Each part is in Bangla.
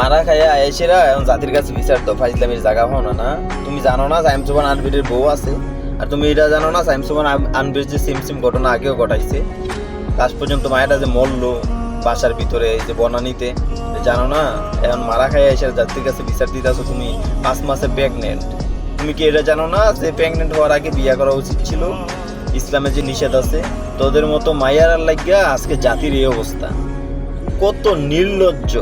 মারা খাইয়া আয়েসেরা এখন জাতির কাছে বিচার তো ফাইজলামির জায়গা হও না না? তুমি জানো না সাইম সুবান আনবিরের বউ আছে? আর তুমি এটা জানো না সাইম সুবান আনবির যে সিম সিম ঘটনা আগেও ঘটাইছে? লাস্ট পর্যন্ত মায়েরা যে মরলো বাসার ভিতরে এই যে বনানিতে জানো না? এখন মারা খাইয়া এসে জাতির কাছে বিচার দিতে আসো তুমি, পাঁচ মাসে প্রেগনেন্ট তুমি কি এটা জানো না যে প্রেগনেন্ট হওয়ার আগে বিয়ে করা উচিত ছিল? ইসলামে যে নিষেধ আছে, তোদের মতো মাইয়ার লাগিয়া আজকে জাতির এই অবস্থা। কত নির্লজ্জ।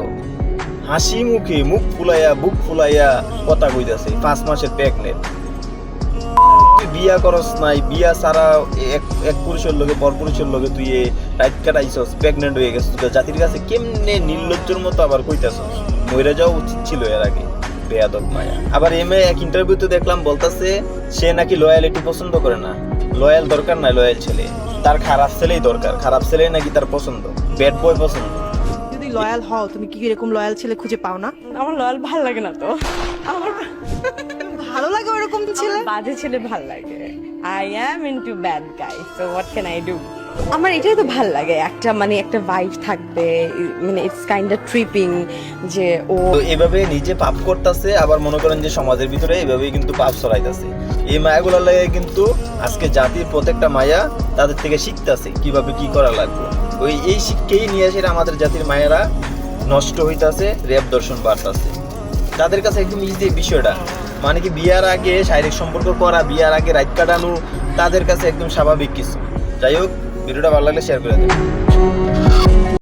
হাসি মুখে মুখ ফুলাইয়া, বুক ফুলাইয়া কথা কইতাছে। পাঁচ মাসের প্রেগনেন্ট তুই বিয়া করস নাই, বিয়া ছাড়া এক এক পুরুষের লগে, পর পুরুষের লগে তুই রাইট কাটাইছস প্রেগনেন্ট হয়ে গেছিস। তো জাতির কাছে কেমনে নির্লজ্জর মতো আবার কইতাছস? মইরা যাওয়া উচিত ছিল এর আগে। বেয়াদব মায়া। আবার এম এক ইন্টারভিউতে দেখলাম, বলতাছে, সে নাকি লয়ালিটি পছন্দ করে না। লয়াল দরকার নাই লয়াল ছেলে। তার খারাপ ছেলেই দরকার। খারাপ ছেলে নাকি তার পছন্দ। ব্যাড বয় পছন্দ। যদি লয়াল হও তুমি কি এরকম লয়াল ছেলে খুঁজে পাও না? আমার লয়াল ভালো লাগে না তো। আমার ভালো লাগে ওরকম ছেলে? বাজে ছেলে ভালো লাগে। I am into bad guy so what can I do আমার এটাই তো ভালো লাগে একটা মানে একটা ভাইব থাকবে মানে ইটস কাইন্ড অফ ট্রিপিং যে ও এভাবে নিজে পাপ করতেছে আবার মনে করেন যে সমাজের ভিতরে এভাবেই কিন্তু পাপ ছড়াইতেছে। এই মায়াগুলোর লাগে কিন্তু আজকে জাতির প্রত্যেকটা মায়া তাদের থেকে শিখতেছে কীভাবে কি করা লাগবে। ওই এই শিক্ষাই নিয়ে এসে আমাদের জাতির মায়েরা নষ্ট হইতাছে, রেপ দর্শন বাড়তাছে। তাদের কাছে একদম ইজি বিষয়টা। মানে কি বিয়ার আগে শারীরিক সম্পর্ক করা, বিয়ার আগে রাত কাটানো, তাদের কাছে একদম স্বাভাবিক কিছু। যাই হোক, ভিডিওটা ভালো লাগলে শেয়ার করে দেবেন।